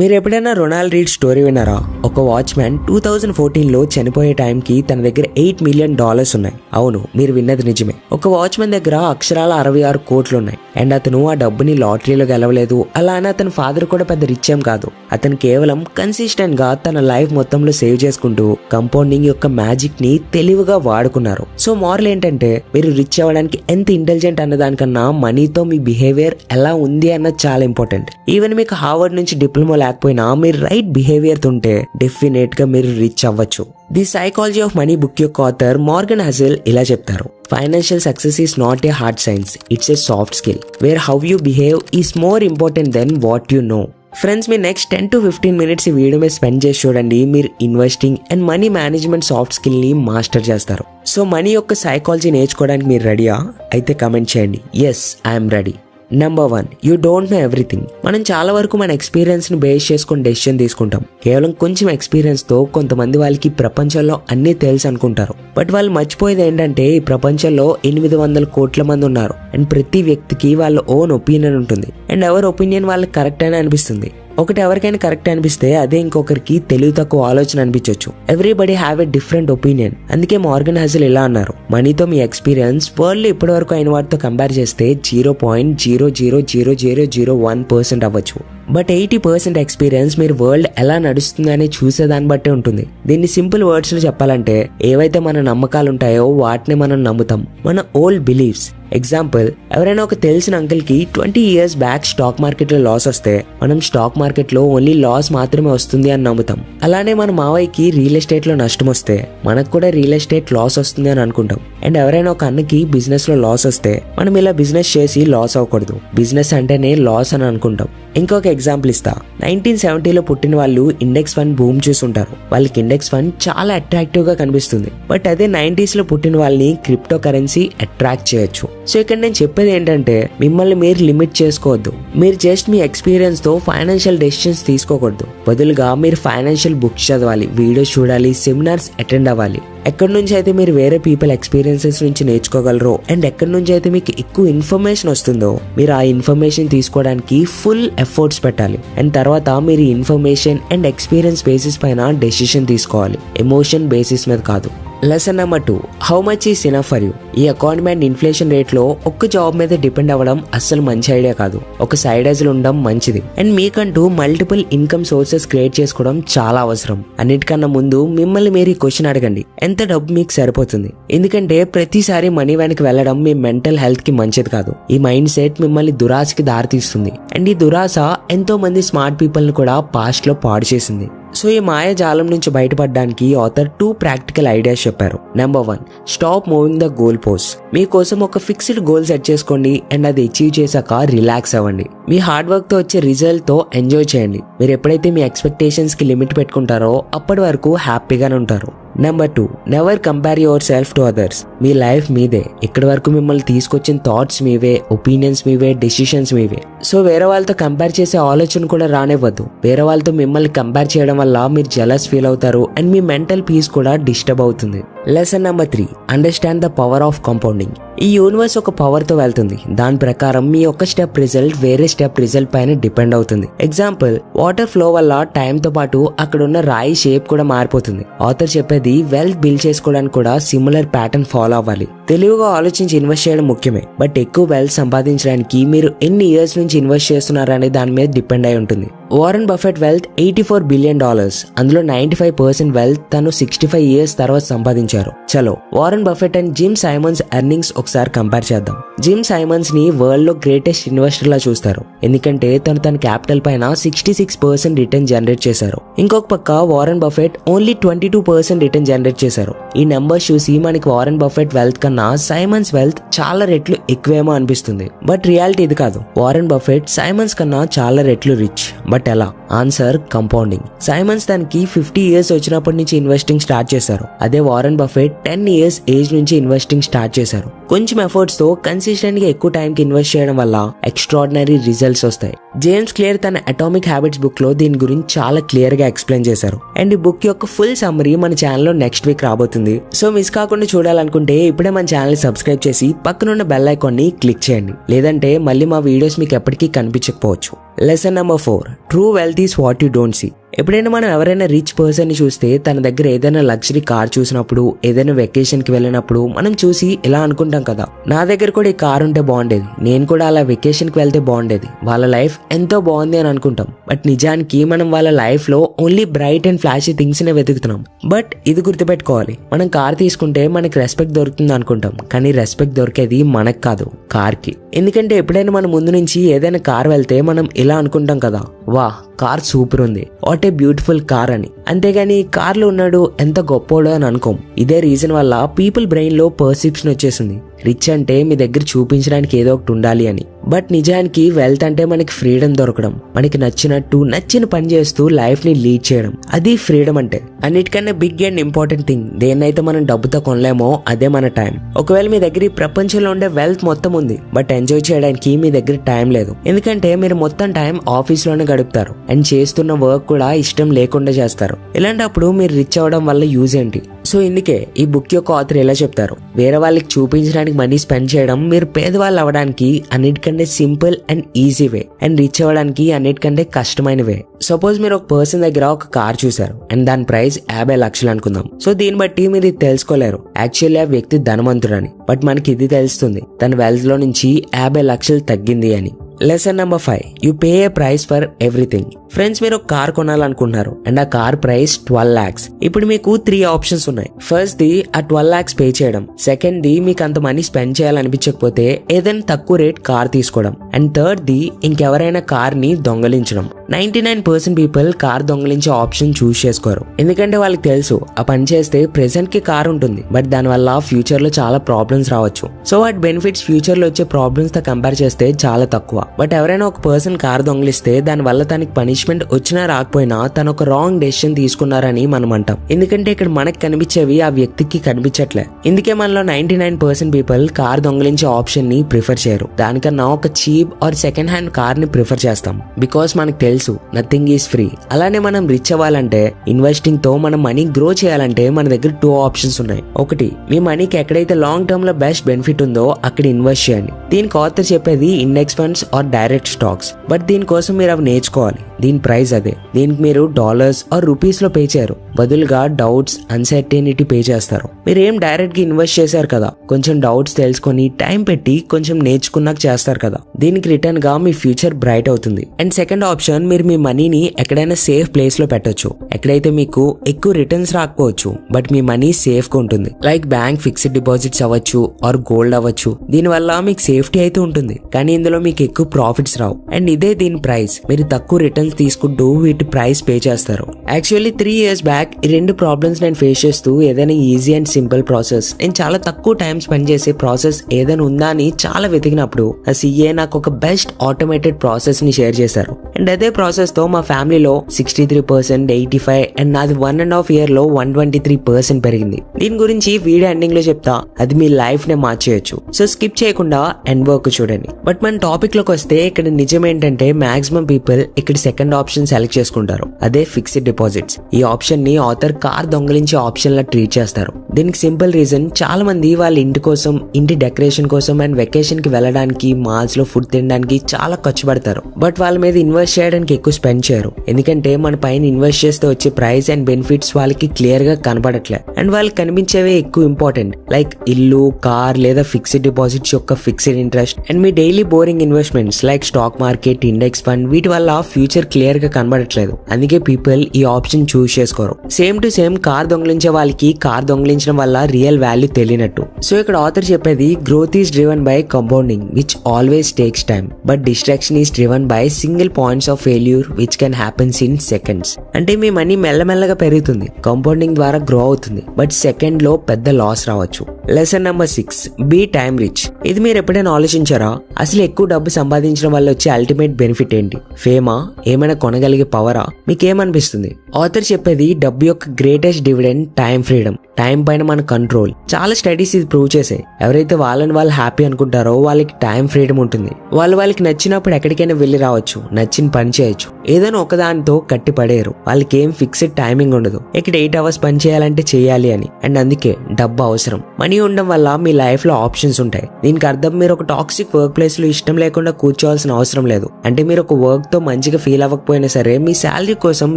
మీరు ఎప్పుడైనా Ronald read story విన్నారా? ఒక వాచ్మ్యాన్ టూ థౌజండ్ ఫోర్టీన్లో చనిపోయే టైంకి తన దగ్గర ఎయిట్ మిలియన్ డాలర్స్ ఉన్నాయి. అవును మీరు విన్నది నిజమే. ఒక వాచ్మెన్ దగ్గర అక్షరాల అరవై ఆరు కోట్లు ఉన్నాయి అండ్ అతను ఆ డబ్బుని లాటరీలో గెలవలేదు. అలా అని అతని ఫాదర్ కూడా పెద్ద రిచ్ ఏం కాదు. అతను కేవలం కన్సిస్టెంట్గా తన లైఫ్ మొత్తంలో సేవ్ చేసుకుంటూ కంపౌండింగ్ యొక్క మ్యాజిక్ని తెలివిగా వాడుకున్నారు. సో మోరల్ ఏంటంటే మీరు రిచ్ అవ్వడానికి ఎంత ఇంటెలిజెంట్ అన్న దానికన్నా మనీతో మీ బిహేవియర్ ఎలా ఉంది అన్నది చాలా ఇంపార్టెంట్ ఈవెన్ మీకు హార్వర్డ్ నుంచి డిప్లొమా లేకపోయినా మీరు రైట్ బిహేవియర్ ఉంటే డెఫినెట్గా మీరు రిచ్ అవ్వచ్చు. The psychology of money book యొక్క ఆథర్ మార్గన్ హజిల్ ఇలా చెప్తారు. Financial success is not a hard science it's a soft skill where how you behave is more important than what you know. Friends మీరు next ten to fifteen minutes ఈ video మీద spend చేసి చూడండి మీరు investing and money management soft స్కిల్ని master చేస్తారు. So money యొక్క psychology నేర్చుకోవడానికి మీరు రెడీయా? అయితే కమెంట్ చేయండి. Yes I'm ready number one you don't know everything మనం చాలా వరకు మన ఎక్స్పీరియన్స్ని బేస్ చేసుకుని డెసిషన్ తీసుకుంటాం. కేవలం కొంచెం ఎక్స్పీరియన్స్తో కొంతమంది వాళ్ళకి ప్రపంచంలో అన్నీ తెలుసు అనుకుంటారు. బట్ వాళ్ళు మర్చిపోయేది ఏంటంటే ఈ ప్రపంచంలో ఎనిమిది వందల కోట్ల మంది ఉన్నారు. అండ్ ప్రతి వ్యక్తికి వాళ్ళ ఓన్ ఒపీనియన్ ఉంటుంది. అండ్ ఎవరి ఒపీనియన్ వాళ్ళకి కరెక్ట్ అని అనిపిస్తుంది. ఒకటి ఎవరికైనా కరెక్ట్ అనిపిస్తే అదే ఇంకొకరికి తెలివి తక్కువ ఆలోచన అనిపించవచ్చు everybody have a different opinion అందుకే మార్గన్ హజల్ ఇలా అన్నారు. మనీతో మీ ఎక్స్పీరియన్స్ వరల్డ్ ఇప్పటి వరకు అయిన వాటితో కంపేర్ చేస్తే zero point zero zero zero zero zero one percent అవ్వచ్చు. బట్ ఎయిటీ పర్సెంట్ ఎక్స్పీరియన్స్ మీరు వరల్డ్ ఎలా నడుస్తుంది అని చూసేదాన్ని బట్టే ఉంటుంది. దీన్ని సింపుల్ వర్డ్స్లో చెప్పాలంటే ఏవైతే మన నమ్మకాలు ఉంటాయో వాటిని మనం నమ్ముతాం. మన ఓల్డ్ బిలీఫ్స్ ఎగ్జాంపుల్ ఎవరైనా ఒక తెలిసిన అంకుల్కి ట్వంటీ ఇయర్స్ బ్యాక్ స్టాక్ మార్కెట్లో లాస్ వస్తే మనం స్టాక్ మార్కెట్లో ఓన్లీ లాస్ మాత్రమే వస్తుంది అని నమ్ముతాం. అలానే మన మావయ్యకి రియల్ ఎస్టేట్లో నష్టం వస్తే మనకు కూడా రియల్ ఎస్టేట్ లాస్ వస్తుంది అని అనుకుంటాం. అండ్ ఎవరైనా ఒక అన్నకి బిజినెస్లో లాస్ వస్తే మనం ఇలా బిజినెస్ చేసి లాస్ అవ్వకూడదు. బిజినెస్ అంటేనే లాస్ అని అనుకుంటాం. ఇంకొక ఎగ్జాంపుల్ ఇస్తా. నైన్టీన్ సెవెంటీలో పుట్టిన వాళ్ళు ఇండెక్స్ ఫండ్ భూమ్ చూసుంటారు వాళ్ళకి ఇండెక్స్ ఫండ్ చాలా అట్రాక్టివ్గా కనిపిస్తుంది. బట్ అదే నైన్టీస్లో పుట్టిన వాళ్ళని క్రిప్టో కరెన్సీ అట్రాక్ట్ చేయొచ్చు. సో ఇక్కడ నేను చెప్పేది ఏంటంటే మిమ్మల్ని మీరు లిమిట్ చేసుకోవద్దు. మీరు జస్ట్ మీ ఎక్స్పీరియన్స్తో ఫైనాన్షియల్ డెసిషన్స్ తీసుకోకూడదు. బదులుగా మీరు ఫైనాన్షియల్ బుక్స్ చదవాలి వీడియోస్ చూడాలి సెమినార్స్ అటెండ్ అవ్వాలి. ఎక్కడి నుంచి అయితే మీరు వేరే పీపుల్ ఎక్స్పీరియన్సెస్ నుంచి నేర్చుకోగలరో అండ్ ఎక్కడి నుంచి అయితే మీకు ఎక్కువ ఇన్ఫర్మేషన్ వస్తుందో మీరు ఆ ఇన్ఫర్మేషన్ తీసుకోవడానికి ఫుల్ ఎఫర్ట్స్ పెట్టాలి. అండ్ తర్వాత మీరు ఇన్ఫర్మేషన్ అండ్ ఎక్స్పీరియన్స్ బేసిస్ పైన డెసిషన్ తీసుకోవాలి. ఎమోషన్ బేసిస్ మీద కాదు. Lesson number two how much is enough for you ఈ అకౌంట్ అండ్ ఇన్ఫ్లేషన్ రేట్లో ఒక్క జాబ్ మీద డిపెండ్ అవ్వడం అస్సలు మంచి ఐడియా కాదు. ఒక సైడ్ హజిల్ ఉండడం మంచిది. అండ్ మీకంటూ మల్టిపుల్ ఇన్కమ్ సోర్సెస్ క్రియేట్ చేసుకోవడం చాలా అవసరం. అన్నిటికన్నా ముందు మిమ్మల్ని మీరు క్వశ్చన్ అడగండి. ఎంత డబ్బు మీకు సరిపోతుంది? ఎందుకంటే ప్రతిసారి మనీ వెనక్కి వెళ్ళడం మీ మెంటల్ హెల్త్కి మంచిది కాదు. ఈ మైండ్ సెట్ మిమ్మల్ని దురాశకి దారితీస్తుంది. అండ్ ఈ దురాశ ఎంతో మంది స్మార్ట్ పీపుల్ని కూడా పాస్ట్లో పాడు చేసింది. సో ఈ మాయాజాలం నుంచి బయటపడడానికి ఆథర్ టూ ప్రాక్టికల్ ఐడియాస్ చెప్పారు. Number one stop moving the goal post మీకోసం ఒక ఫిక్స్డ్ గోల్ సెట్ చేసుకోండి అండ్ అది అచీవ్ చేశాక రిలాక్స్ అవ్వండి. మీ హార్డ్ వర్క్తో వచ్చే రిజల్ట్తో ఎంజాయ్ చేయండి. మీరు ఎప్పుడైతే మీ ఎక్స్పెక్టేషన్స్కి లిమిట్ పెట్టుకుంటారో అప్పటి వరకు హ్యాపీగానే ఉంటారు. Number two never compare yourself to others me life మీదే. ఇక్కడి వరకు మిమ్మల్ని తీసుకొచ్చిన థాట్స్ మీవే ఒపీనియన్స్ మీవే డెసిషన్స్ మీవే. సో వేరే వాళ్ళతో కంపేర్ చేసే ఆలోచన కూడా రానివ్వద్దు. వేరే వాళ్ళతో మిమ్మల్ని కంపేర్ చేయడం వల్ల మీరు జలస్ ఫీల్ అవుతారు అండ్ మీ మెంటల్ పీస్ కూడా డిస్టర్బ్ అవుతుంది. Lesson number three understand the power of compounding ఈ యూనివర్స్ ఒక పవర్తో వెళ్తుంది. దాని ప్రకారం మీ ఒక స్టెప్ రిజల్ట్ వేరే స్టెప్ రిజల్ట్ పైన డిపెండ్ అవుతుంది. ఎగ్జాంపుల్ వాటర్ ఫ్లో వల్ల టైం తో పాటు అక్కడ ఉన్న రాయి షేప్ కూడా మారిపోతుంది. ఆథర్ చెప్పేది వెల్త్ బిల్డ్ చేసుకోవడానికి కూడా సిమిలర్ ప్యాటర్న్ ఫాలో అవ్వాలి. తెలివిగా ఆలోచించి ఇన్వెస్ట్ చేయడం ముఖ్యమే. బట్ ఎక్కువ వెల్త్ సంపాదించడానికి మీరు ఎన్ని ఇయర్స్ నుంచి ఇన్వెస్ట్ చేస్తున్నారనే దాని మీద డిపెండ్ అయి ఉంటుంది. Warren Buffett wealth eighty four billion dollars అందులో నైంటీ ఫైవ్ పర్సెంట్ వెల్త్ తను సిక్స్టీ ఫైవ్ ఇయర్స్ తర్వాత సంపాదించారు. చలో Warren Buffett and Jim Simons earnings ఒకసారి కంపేర్ చేద్దాం. జిమ్ సైమన్స్ని వరల్డ్లో గ్రేటెస్ట్ ఇన్వెస్టర్ లా చూస్తారు. ఎందుకంటే తను తన క్యాపిటల్ పైన sixty six percent return generate చేశారు. ఇంకొక పక్క Warren Buffett only twenty two percent return generate చేశారు. ఈ నెంబర్స్ చూసి మనకి వారెన్ బఫెట్ వెల్త్ కన్నా సైమన్స్ వెల్త్ చాలా రెట్లు ఎక్కువేమో అనిపిస్తుంది. బట్ రియాలిటీ ఇది కాదు. వారెన్ బఫెట్ సైమన్స్ కన్నా చాలా రెట్లు రిచ్ బట్ ఎలా? ఆన్సర్ కంపౌండింగ్ సైమన్స్ తనకి ఫిఫ్టీ ఇయర్స్ వచ్చినప్పటి నుంచి ఇన్వెస్టింగ్ స్టార్ట్ చేశారు. అదే Warren Buffett ten years age నుంచి ఇన్వెస్టింగ్ స్టార్ట్ చేశారు. కొంచెం ఎఫర్ట్స్తో కన్సిస్టెంట్గా ఎక్కువ టైం కి ఇన్వెస్ట్ చేయడం వల్ల ఎక్స్ట్రాడినరీ రిజల్ట్స్ వస్తాయి. జేమ్స్ క్లియర్ తన అటామిక్ హ్యాబిట్స్ బుక్లో దీని గురించి చాలా క్లియర్గా ఎక్స్ప్లెయిన్ చేశారు. అండ్ ఈ బుక్ యొక్క ఫుల్ సమ్మరీ మన ఛానల్లో నెక్స్ట్ వీక్ రాబోతుంది. సో మిస్ కాకుండా చూడాలనుకుంటే ఇప్పుడే మన ఛానల్ సబ్స్క్రైబ్ చేసి పక్కనున్న బెల్ ఐకాన్ని క్లిక్ చేయండి. లేదంటే మళ్ళీ మా వీడియోస్ మీకు ఎప్పటికీ కనిపించకపోవచ్చు. Lesson number 4 True wealth is what you don't see. ఎప్పుడైనా మనం ఎవరైనా రిచ్ పర్సన్ చూస్తే తన దగ్గర ఏదైనా లగ్జరీ కార్ చూసినప్పుడు ఏదైనా వెకేషన్కి వెళ్ళినప్పుడు మనం చూసి ఇలా అనుకుంటాం కదా. నా దగ్గర కూడా ఈ కార్ ఉంటే బాగుండేది. నేను కూడా అలా వెకేషన్కి వెళ్తే బాగుండేది. వాళ్ళ లైఫ్ ఎంతో బాగుంది అని అనుకుంటాం. బట్ నిజానికి మనం వాళ్ళ లైఫ్లో only bright and flashy things నే వెతుకుతున్నాం. బట్ ఇది గుర్తుపెట్టుకోవాలి. మనం కార్ తీసుకుంటే మనకి రెస్పెక్ట్ దొరుకుతుంది అనుకుంటాం. కానీ రెస్పెక్ట్ దొరికేది మనకు కాదు కార్కి. ఎందుకంటే ఎప్పుడైనా మన ముందు నుంచి ఏదైనా కార్ వెళ్తే మనం ఇలా అనుకుంటాం కదా. వా కార్ సూపర్ ఉంది. వాట్ ఏ బ్యూటిఫుల్ కార్ అని. అంతేగాని కార్లో ఉన్నాడు ఎంత గొప్పోడో అని అనుకోం. ఇదే రీజన్ వల్ల పీపుల్ బ్రెయిన్లో పర్సెప్షన్ వచ్చేసింది. రిచ్ అంటే మీ దగ్గర చూపించడానికి ఏదో ఒకటి ఉండాలి అని. బట్ నిజానికి వెల్త్ అంటే మనకి ఫ్రీడమ్ దొరకడం. మనకి నచ్చినట్టు నచ్చిన పని చేస్తూ లైఫ్ని లీడ్ చేయడం. అది ఫ్రీడమ్ అంటే. అన్నిటికన్నా బిగ్ అండ్ ఇంపార్టెంట్ థింగ్ దేన్నైతే మనం డబ్బుతో కొనలేమో అదే మన టైం ఒకవేళ మీ దగ్గర ఈ ప్రపంచంలో ఉండే వెల్త్ మొత్తం ఉంది బట్ ఎంజాయ్ చేయడానికి మీ దగ్గర టైం లేదు. ఎందుకంటే మీరు మొత్తం టైం ఆఫీస్లోనే గడుపుతారు. అండ్ చేస్తున్న వర్క్ కూడా ఇష్టం లేకుండా చేస్తారు. ఇలాంటప్పుడు మీరు రిచ్ అవ్వడం వల్ల యూజ్ ఏంటి? సో ఇందుకే ఈ బుక్ యొక్క ఆథర్ ఎలా చెప్తారు? వేరే వాళ్ళకి చూపించడానికి మనీ స్పెండ్ చేయడం మీరు పేదవాళ్ళు అవ్వడానికి అన్నిటికంటే simple and easy way. And rich అవ్వడానికి అన్నిటికంటే కష్టమైన వే. సపోజ్ మీరు ఒక పర్సన్ దగ్గర ఒక కార్ చూసారు అండ్ దాని ప్రైస్ యాభై లక్షలు అనుకుందాం. సో దీన్ని బట్టి మీరు ఇది తెలుసుకోలేరు. యాక్చువల్లీ ఆ వ్యక్తి ధనవంతుడని. బట్ మనకి ఇది తెలుస్తుంది. తన వెల్త్లో నుంచి యాభై లక్షలు తగ్గింది అని. Lesson number five you pay a price for everything friends మీరు ఒక కార్ కొనాలనుకుంటున్నారు. అండ్ ఆ కార్ ప్రైస్ ట్వెల్వ్ లాక్స్ ఇప్పుడు మీకు త్రీ ఆప్షన్స్ ఉన్నాయి. ఫస్ట్ ది ఆ ట్వెల్వ్ లాక్స్ పే చేయడం. సెకండ్ ది మీకు అంత మనీ స్పెండ్ చేయాలనిపించకపోతే ఏదైనా తక్కువ రేట్ కార్ తీసుకోవడం. అండ్ థర్డ్ ది ఇంకెవరైనా కార్ని దొంగలించడం. Ninety nine percent people car దొంగలించే option choose చేసుకోరు. ఎందుకంటే వాళ్ళకి తెలుసు ఆ పని చేస్తే ప్రెసెంట్కి కార్ ఉంటుంది. బట్ దానివల్ల ఫ్యూచర్లో చాలా ప్రాబ్లమ్స్ రావచ్చు. సో వాటి బెనిఫిట్స్ ఫ్యూచర్లో వచ్చే ప్రాబ్లమ్స్తో కంపేర్ చేస్తే చాలా తక్కువ. బట్ ఎవరైనా ఒక పర్సన్ కార్ దొంగలిస్తే దాని వల్ల తనకి పనిష్మెంట్ వచ్చినా రాకపోయినా తను ఒక రాంగ్ డెసిషన్ తీసుకున్నారని మనం అంటాం ఎందుకంటే ఇక్కడ మనకి కనిపించేవి ఆ వ్యక్తికి కనిపించట్లే. ఇందుకే మనలో ninety nine percent people car దొంగలించే ఆప్షన్ని ప్రిఫర్ చేయరు. దానికన్నా ఒక చీప్ ఆర్ సెకండ్ హ్యాండ్ కార్ని ప్రిఫర్ చేస్తాం. బికాస్ మనకు తెలుసు నథింగ్ ఈస్ ఫ్రీ. అలానే మనం రిచ్ అవ్వాలంటే ఇన్వెస్టింగ్తో మన మనీ గ్రో చేయాలంటే మన దగ్గర టూ ఆప్షన్స్ ఉన్నాయి. ఒకటి మీ మనీకి ఎక్కడైతే లాంగ్ టర్మ్లో బెస్ట్ బెనిఫిట్ ఉందో అక్కడ ఇన్వెస్ట్ చేయండి. దీనికి ఆథర్ చెప్పేది index funds or direct stocks. But దీనికోసం మీరు అవి నేర్చుకోవాలి. దీని ప్రైస్ అదే. దీనికి మీరు డాలర్స్ ఆర్ రూపీస్లో పే చేయరు. బదులుగా డౌట్స్ అన్సర్టెనిటీ పే చేస్తారు. మీరు ఏం డైరెక్ట్గా ఇన్వెస్ట్ చేశారు కదా కొంచెం డౌట్స్ తెలుసుకొని టైం పెట్టి కొంచెం నేర్చుకున్నాక చేస్తారు కదా. దీనికి రిటర్న్గా మీ ఫ్యూచర్ బ్రైట్ అవుతుంది. అండ్ సెకండ్ ఆప్షన్ మీరు మీ మనీని ఎక్కడైనా సేఫ్ ప్లేస్లో పెట్టొచ్చు. ఎక్కడైతే మీకు ఎక్కువ రిటర్న్స్ రాకపోవచ్చు బట్ మీ మనీ సేఫ్గా ఉంటుంది. లైక్ బ్యాంక్ ఫిక్స్డ్ డిపాజిట్స్ అవ్వచ్చు ఆర్ గోల్డ్ అవ్వచ్చు. దీనివల్ల మీకు సేఫ్టీ అయితే ఉంటుంది. కానీ ఇందులో మీకు ఎక్కువ ప్రాఫిట్స్ రావు. అండ్ ఇదే దీని ప్రైస్ మీరు తక్కువ రిటర్న్స్ తీసుకుంటూ వీటి ప్రైస్ పే చేస్తారు. యాక్చువల్లీ త్రీ ఇయర్స్ బ్యాక్ ఈ రెండు ప్రాబ్లమ్స్ నేను ఫేస్ చేస్తూ ఏదైనా ఈజీ అండ్ సింపుల్ ప్రాసెస్ నేను చాలా తక్కువ టైం స్పెండ్ చేసే ప్రాసెస్ ఏదైనా ఉందా అని చాలా వెతికినప్పుడు ఆ సీఏ నాకు ఒక బెస్ట్ ఆటోమేటెడ్ ప్రాసెస్ని షేర్ చేశారు. అండ్ అదే ప్రాసెస్తో మా ఫ్యామిలీలో sixty three percent eighty five and నాది వన్ అండ్ హాఫ్ ఇయర్లో వన్ ట్వంటీ త్రీ పర్సెంట్ పెరిగింది. దీని గురించి వీడియో ఎండింగ్లో చెప్తా అది మీ లైఫ్ నే మార్చేయచ్చు. సో స్కిప్ చేయకుండా ఎండ్ వర్క్ చూడండి. బట్ మన టాపిక్లోకి వస్తే ఇక్కడ నిజం ఏంటంటే మాక్సిమం పీపుల్ ఇక్కడ సెకండ్ ఆప్షన్ సెలెక్ట్ చేసుకుంటారు. అదే ఫిక్స్డ్ డిపాజిట్స్ ఈ ఆప్షన్ని ఆథర్ కార్ దొంగలించే ఆప్షన్ లా ట్రీట్ చేస్తారు. దీనికి సింపుల్ రీజన్ చాలా మంది వాళ్ళ ఇంటి కోసం ఇంటి డెకరేషన్ కోసం అండ్ వెకేషన్కి వెళ్ళడానికి మాల్స్లో ఫుడ్ తినడానికి చాలా ఖర్చు పడతారు. బట్ వాళ్ళ మీద ఇన్వెస్ట్ చేయడానికి ఎక్కువ స్పెండ్ చేయరు. ఎందుకంటే మన పైన ఇన్వెస్ట్ చేస్తే వచ్చే ప్రైస్ అండ్ బెనిఫిట్స్ వాళ్ళకి క్లియర్గా కనపడట్లే. అండ్ వాళ్ళకి కనిపించేవే ఎక్కువ ఇంపార్టెంట్ లైక్ ఇల్లు కార్ లేదా ఫిక్స్డ్ డిపాజిట్స్ యొక్క fixed interest and me daily boring investments like stock market index fund వీటి వల్ల ఫ్యూచర్ క్లియర్గా కనబడట్లేదు. అందుకే పీపుల్ ఈ ఆప్షన్ చూస్ చేసుకోరు. సేమ్ టు సేమ్ కార్ దొంగిలించే వాళ్ళకి కార్ దొంగిలించడం వల్ల రియల్ వాల్యూ తెలియనట్టు. సో ఇక్కడ ఆథర్ చెప్పేది growth is driven by compounding which always takes time but distraction is driven by single points of failure which can happens in seconds అంటే మీ money మెల్లమెల్లగా పెరుగుతుంది. కంపౌండింగ్ ద్వారా గ్రో అవుతుంది. బట్ సెకండ్లో పెద్ద లాస్ రావచ్చు. Lesson number six be time rich ఇది మీరు ఎప్పుడైనా ఆలోచించారా? అసలు ఎక్కువ డబ్బు సంపాదించడం వల్ల వచ్చే అల్టిమేట్ బెనిఫిట్ ఏంటి? ఫేమా ఏమైనా కొనగలిగే పవరా మీకేమనిపిస్తుంది? ఆథర్ చెప్పేది డబ్బు యొక్క greatest dividend time freedom time పైన మన కంట్రోల్ చాలా స్టడీస్ ఇది ప్రూవ్ చేసాయి ఎవరైతే వాళ్ళని వాళ్ళు హ్యాపీ అనుకుంటారో వాళ్ళకి టైం ఫ్రీడమ్ ఉంటుంది. వాళ్ళు వాళ్ళకి నచ్చినప్పుడు ఎక్కడికైనా వెళ్ళి రావచ్చు. నచ్చిన పని చేయొచ్చు. ఏదైనా ఒకదానితో కట్టి పడేరు వాళ్ళకి ఏం ఫిక్స్డ్ టైమింగ్ ఉండదు. ఇక్కడ ఎయిట్ అవర్స్ పని చేయాలంటే చేయాలి అని. అండ్ అందుకే డబ్బు అవసరం. మనీ ఉండడం వల్ల మీ లైఫ్లో ఆప్షన్స్ ఉంటాయి. దీనికి అర్థం మీరు ఒక టాక్సిక్ వర్క్ ప్లేస్లో ఇష్టం లేకుండా కూర్చోవాల్సిన అవసరం లేదు. అంటే మీరు ఒక వర్క్తో మంచిగా ఫీల్ అవ్వకపోయినా సరే మీ శాలరీ కోసం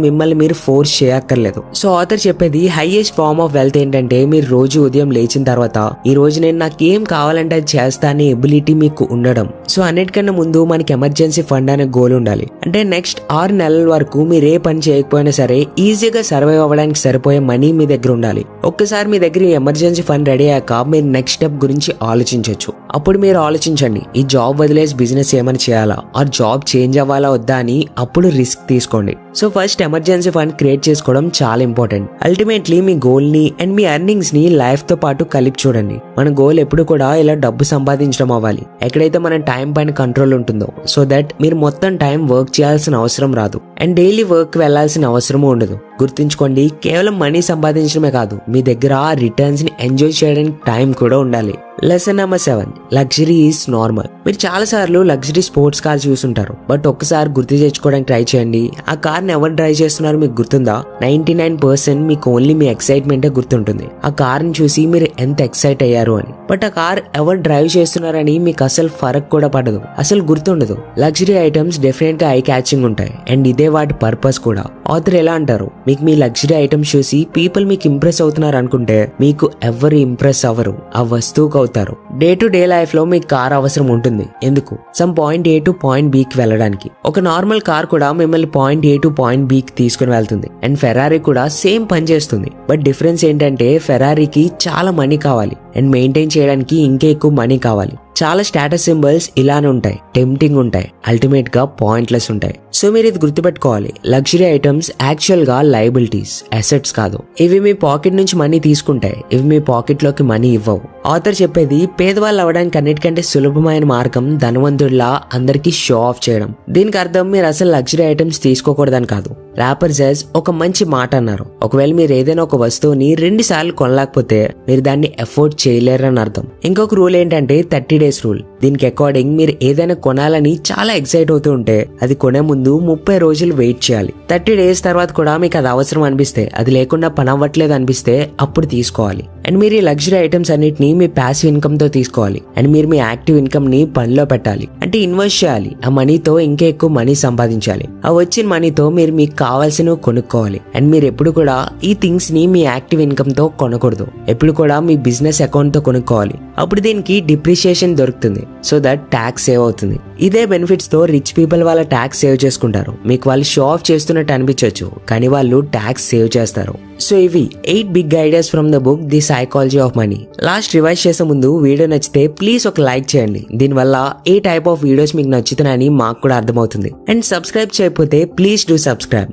మిమ్మల్ని మీరు ఫోర్స్ చేయక్కర్లేదు. సో ఆథర్ చెప్పేది హైయెస్ట్ ఫార్మ్ ఆఫ్ వెల్త్ ఏంటంటే మీరు రోజు ఉదయం లేచిన తర్వాత ఈ రోజు నేను నాకు ఏం కావాలంటే అది చేస్తా అనే ఎబిలిటీ మీకు ఉండడం. సో అన్నిటికన్నా ముందు మనకి ఎమర్జెన్సీ ఫండ్ అనే గోల్ ఉండాలి. అంటే నెక్స్ట్ ఆరు నెలల వరకు మీరు ఏ పని చేయకపోయినా సరే ఈజీగా సర్వైవ్ అవ్వడానికి సరిపోయే మనీ మీ దగ్గర ఉండాలి. ఒక్కసారి మీ దగ్గర ఎమర్జెన్సీ ఫండ్ రెడీ అయ్యాక మీరు నెక్స్ట్ స్టెప్ గురించి ఆలోచించవచ్చు అప్పుడు మీరు ఆలోచించండి ఈ జాబ్ వదిలేసి బిజినెస్ ఏమైనా చేయాలా? ఆ జాబ్ చేంజ్ అవ్వాలా వద్దా అని అప్పుడు అప్పుడు రిస్క్ తీసుకోండి. So first emergency fund create చేసుకోవడం చాలా ఇంపార్టెంట్ అల్టిమేట్లీ మీ గోల్ని అండ్ మీ ఎర్నింగ్స్ని ని లైఫ్తో పాటు కలిపి చూడండి. మన గోల్ ఎప్పుడు కూడా ఇలా డబ్బు సంపాదించడం అవ్వాలి. ఎక్కడైతే మన టైం పైన కంట్రోల్ ఉంటుందో సో దట్ మీరు మొత్తం టైం వర్క్ చేయాల్సిన అవసరం రాదు. అండ్ డైలీ వర్క్ వెళ్ళాల్సిన అవసరము ఉండదు. గుర్తుంచుకోండి కేవలం మనీ సంపాదించడమే కాదు మీ దగ్గర ఆ రిటర్న్స్ని ఎంజాయ్ చేయడానికి టైం కూడా ఉండాలి. Lesson number seven luxury is normal మీరు చాలా సార్లు లగ్జరీ స్పోర్ట్స్ కార్ చూసుంటారు. బట్ ఒక్కసారి గుర్తు తెచ్చుకోవడానికి ట్రై చేయండి. ఆ కార్ని ఎవరు డ్రైవ్ చేస్తున్నారో మీకు గుర్తుందా? నైన్టీ నైన్ పర్సెంట్ మీకు ఓన్లీ మీ ఎక్సైట్మెంటే గుర్తుంటుంది. ఆ కార్ని చూసి మీరు ఎంత ఎక్సైట్ అయ్యారు అని. బట్ ఆ కార్ ఎవరు డ్రైవ్ చేస్తున్నారని మీకు అసలు ఫరక్ కూడా పడదు. అసలు గుర్తుండదు. లగ్జరీ ఐటమ్స్ డెఫినెట్గా ఐ క్యాచింగ్ ఉంటాయి. అండ్ ఇదే వాటి పర్పస్ కూడా. ఆథర్ ఎలా అంటారు? మీకు మీ లగ్జరీ ఐటమ్స్ చూసి పీపుల్ మీకు ఇంప్రెస్ అవుతున్నారు అనుకుంటే మీకు ఎవరు ఇంప్రెస్ అవ్వరు. ఆ వస్తువుకు అవుతారు డే టు డే లైఫ్లో మీకు కార్ అవసరం ఉంటుంది. ఎందుకు? Some point A to point B కి వెళ్ళడానికి. ఒక నార్మల్ కార్ కూడా మిమ్మల్ని point A to point B కి తీసుకుని వెళ్తుంది. అండ్ ఫెరారీ కూడా సేమ్ పని చేస్తుంది. బట్ డిఫరెన్స్ ఏంటంటే ఫెరారీకి చాలా మనీ కావాలి. అండ్ మెయింటైన్ చేయడానికి ఇంకా ఎక్కువ మనీ కావాలి. చాలా స్టేటస్ సింబల్స్ ఇలానే ఉంటాయి. టెంప్టింగ్ ఉంటాయి. అల్టిమేట్గా పాయింట్లెస్ ఉంటాయి. సో మీరు ఇది గుర్తుపెట్టుకోవాలి. లగ్జరీ ఐటమ్స్ యాక్చువల్గా లయబిలిటీస్ అసెట్స్ కాదు. ఇవి మీ పాకెట్ నుంచి మనీ తీసుకుంటాయి. ఇవి మీ పాకెట్లోకి మనీ ఇవ్వవు. ఆథర్ చెప్పేది పేదవాళ్ళు అవ్వడానికి అన్నిటికంటే సులభమైన మార్గం ధనవంతుడిలా అందరికీ షో ఆఫ్ చేయడం. దీనికి అర్థం మీరు అసలు లగ్జరీ ఐటమ్స్ తీసుకోకూడదని కాదు. ర్యాపర్ జెస్ ఒక మంచి మాట అన్నారు. ఒకవేళ మీరు ఏదైనా ఒక వస్తువుని రెండు సార్లు కొనలేకపోతే మీరు దాన్ని ఎఫోర్డ్ చేయలేరని అర్థం. ఇంకొక రూల్ ఏంటంటే థర్టీ డేస్ రూల్ దీనికి అకార్డింగ్ మీరు ఏదైనా కొనాలని చాలా ఎక్సైట్ అవుతూ ఉంటే అది కొనే ముందు ముప్పై రోజులు వెయిట్ చేయాలి. థర్టీ డేస్ తర్వాత కూడా మీకు అది అవసరం అనిపిస్తే అది లేకుండా పని అవ్వట్లేదు అనిపిస్తే అప్పుడు తీసుకోవాలి. అండ్ మీరు ఈ లగ్జరీ ఐటమ్స్ అన్నిటిని మీ ప్యాసివ్ ఇన్కమ్తో తీసుకోవాలి. అండ్ మీరు మీ యాక్టివ్ ఇన్కమ్ని పనిలో పెట్టాలి. అంటే ఇన్వెస్ట్ చేయాలి. ఆ మనీతో ఇంకా ఎక్కువ మనీ సంపాదించాలి. ఆ వచ్చిన మనీతో మీరు మీకు కావాల్సినవి కొనుక్కోవాలి. అండ్ మీరు ఎప్పుడు కూడా ఈ థింగ్స్ని మీ యాక్టివ్ ఇన్కమ్తో కొనకూడదు. ఎప్పుడు కూడా మీ బిజినెస్ అకౌంట్తో కొనుక్కోవాలి. అప్పుడు దీనికి డిప్రిషియేషన్ దొరుకుతుంది. సో దట్ ట్యాక్స్ సేవ్ అవుతుంది. ఇదే బెనిఫిట్స్తో రిచ్ పీపుల్ వాళ్ళ ట్యాక్స్ సేవ్ చేసుకుంటారు. మీకు వాళ్ళు షో ఆఫ్ చేస్తున్నట్టు అనిపించవచ్చు కానీ వాళ్ళు ట్యాక్స్ సేవ్ చేస్తారు. సో ఇవి eight big ideas from the book the psychology of money. Last revise చేసే ముందు వీడియో నచ్చితే ప్లీజ్ ఒక లైక్ చేయండి. దీనివల్ల ఏ టైప్ ఆఫ్ వీడియోస్ మీకు నచ్చుతున్నాయని మాకు కూడా అర్థమవుతుంది. అండ్ సబ్స్క్రైబ్ చేయకపోతే ప్లీజ్ డూ సబ్స్క్రైబ్.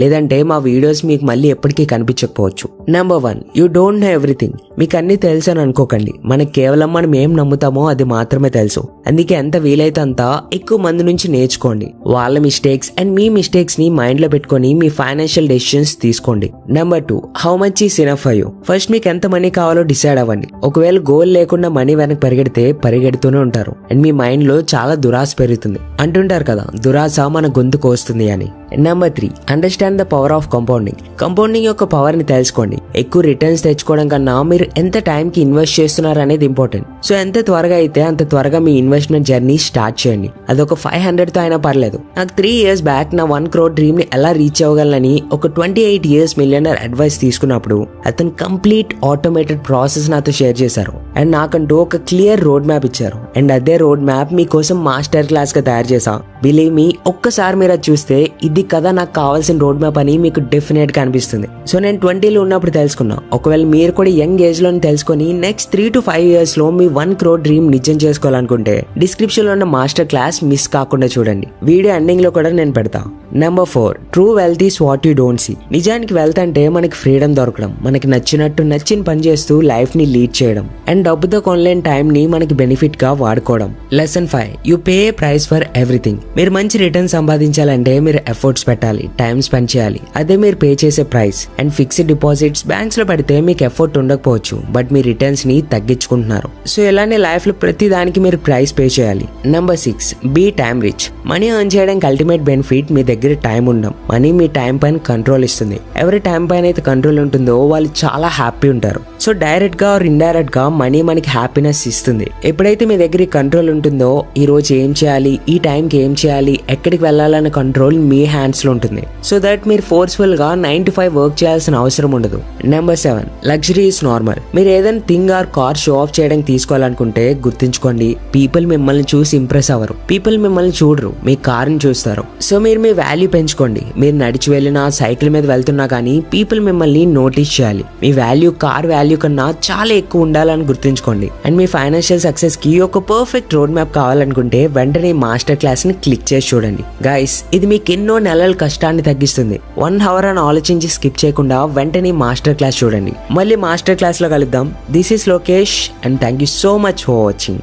లేదంటే మా వీడియోస్ మీకు మళ్ళీ ఎప్పటికీ కనిపించకపోవచ్చు. Number one you don't know everything మీకు అన్ని తెలుసు అని అనుకోకండి. మనకి కేవలం మనం ఏం నమ్ముతామో అది మాత్రమే తెలుసు. అందుకే ఎంత వీలైతే అంత ఎక్కువ మంది నుంచి నేర్చుకోండి. వాళ్ళ మిస్టేక్స్ అండ్ మీ మిస్టేక్స్ని మైండ్లో పెట్టుకొని మీ ఫైనాన్షియల్ డెసిషన్స్ తీసుకోండి. Number two how much is enough are you first మీకు ఎంత మనీ కావాలో డిసైడ్ అవ్వండి. ఒకవేళ గోల్ లేకుండా మనీ వెనక్కి పరిగెడితే పరిగెడుతూనే ఉంటారు. అండ్ మీ మైండ్లో చాలా దురాశ పెరుగుతుంది. అంటుంటారు కదా దురాశ మన గొంతు కోస్తుంది అని. Number three understand the power of compounding compounding యొక్క పవర్ని తెలుసుకోండి ఎక్కువ రిటర్న్స్ తెచ్చుకోవడం కన్నా మీరు ఎంత టైం కి ఇన్వెస్ట్ చేస్తున్నారు అనేది ఇంపార్టెంట్ సో ఎంత త్వరగా అయితే అంత త్వరగా మీ ఇన్వెస్ట్మెంట్ జర్నీ స్టార్ట్ చేయండి. అదొక ఫైవ్ హండ్రెడ్తో అయినా పర్లేదు. నాకు త్రీ ఇయర్స్ బ్యాక్ నా వన్ క్రోడ్ డ్రీమ్ని ఎలా రీచ్ అవ్వగలనని ఒక twenty eight years millionaire advice తీసుకున్నప్పుడు అతను కంప్లీట్ ఆటోమేటెడ్ ప్రాసెస్ నాతో షేర్ చేశారు. అండ్ నాకంటూ ఒక క్లియర్ రోడ్ మ్యాప్ ఇచ్చారు. అండ్ అదే రోడ్ మ్యాప్ మీకోసం మాస్టర్ క్లాస్గా తయారు చేసా బిలీవ్ మీ ఒక్కసారి మీరు అది చూస్తే ఇది కదా నాకు కావాల్సిన రోడ్ మ్యాప్ అని మీకు డెఫినెట్గా అనిపిస్తుంది. సో నేను ట్వంటీలో ఉన్నప్పుడు తెలుసుకున్నా. ఒకవేళ మీరు కూడా యంగ్ ఏజ్లో తెలుసుకొని నెక్స్ట్ త్రీ టు ఫైవ్ ఇయర్స్లో మీ వన్ క్రో డ్రీమ్ నిజం చేసుకోవాలనుకుంటే డిస్క్రిప్షన్లో ఉన్న మాస్టర్ క్లాస్ మిస్ కాకుండా చూడండి. వీడియో ఎండింగ్లో కూడా నేను పెడతా. Number four true wealth is what you don't see నిజానికి వెల్త్ అంటే మనకి ఫ్రీడమ్ దొరకడం. మనకి నచ్చినట్టు నచ్చిన పని చేస్తూ లైఫ్ని లీడ్ చేయడం. అండ్ డబ్బుతో కొనలేని టైం ని మనకి బెనిఫిట్గా వాడుకోవడం. Lesson five you pay price for everything మీరు మంచి రిటర్న్ సంపాదించాలంటే మీరు ఎఫర్ట్స్ పెట్టాలి టైం స్పెండ్ చేయాలి. అదే మీరు పే చేసే ప్రైస్ అండ్ ఫిక్స్డ్ డిపాజిట్స్ బ్యాంక్స్లో పెడితే మీకు ఎఫర్ట్ ఉండకపోవచ్చు బట్ మీ రిటర్న్స్ని తగ్గించుకుంటున్నారు. సో ఇలానే లైఫ్లో ప్రతి దానికి మీరు ప్రైస్ పే చేయాలి. Number six be time rich money earn చేయడానికి అల్టిమేట్ బెనిఫిట్ మీ దగ్గర టైం ఉండడం. మనీ మీ టైం పైన కంట్రోల్ ఇస్తుంది. ఎవరి టైం పైన అయితే కంట్రోల్ ఉంటుందో వాళ్ళు చాలా హ్యాపీ ఉంటారు. సో డైరెక్ట్గా ఆర్ ఇండైరెక్ట్గా మనీ మనకి హ్యాపీనెస్ ఇస్తుంది. ఎప్పుడైతే మీ దగ్గర కంట్రోల్ ఉంటుందో ఈ రోజు ఏం చేయాలి ఈ టైంకి ఏం చేయాలి ఎక్కడికి వెళ్ళాలన్న కంట్రోల్ మీ హ్యాండ్స్లో ఉంటుంది. సో దట్ మీరు ఫోర్స్ఫుల్గా నైన్ టు ఫైవ్ వర్క్ చేయాల్సిన అవసరం ఉండదు. Number seven luxury is normal. మీరు ఏదైనా thing or car show off చేయడానికి తీసుకోవాలనుకుంటే గుర్తుంచుకోండి పీపుల్ మిమ్మల్ని చూసి ఇంప్రెస్ అవ్వరు. పీపుల్ మిమ్మల్ని చూడరు మీ కార్ని చూస్తారు. సో మీరు మీ వాల్యూ పెంచుకోండి. మీరు నడిచి వెళ్ళినా సైకిల్ మీద వెళ్తున్నా కానీ పీపుల్ మిమ్మల్ని నోటీస్ చేయాలి. మీ వాల్యూ కార్ వాల్యూ కన్నా చాలా ఎక్కువ ఉండాలని గుర్తుంచుకోండి. అండ్ మీ ఫైనాన్షియల్ సక్సెస్కి ఒక పర్ఫెక్ట్ రోడ్ మ్యాప్ కావాలనుకుంటే వెంటనే మాస్టర్ క్లాస్ని క్లిక్ చేసి చూడండి. గైస్ ఇది మీకు ఎన్నో నెలల కష్టాన్ని తగ్గిస్తుంది. వన్ అవర్ అని ఆలోచించి స్కిప్ చేయకుండా వెంటనే మాస్టర్ క్లాస్ చూడండి. మళ్ళీ మాస్టర్ క్లాస్లో కలుద్దాం. This is Lokesh and thank you so much for watching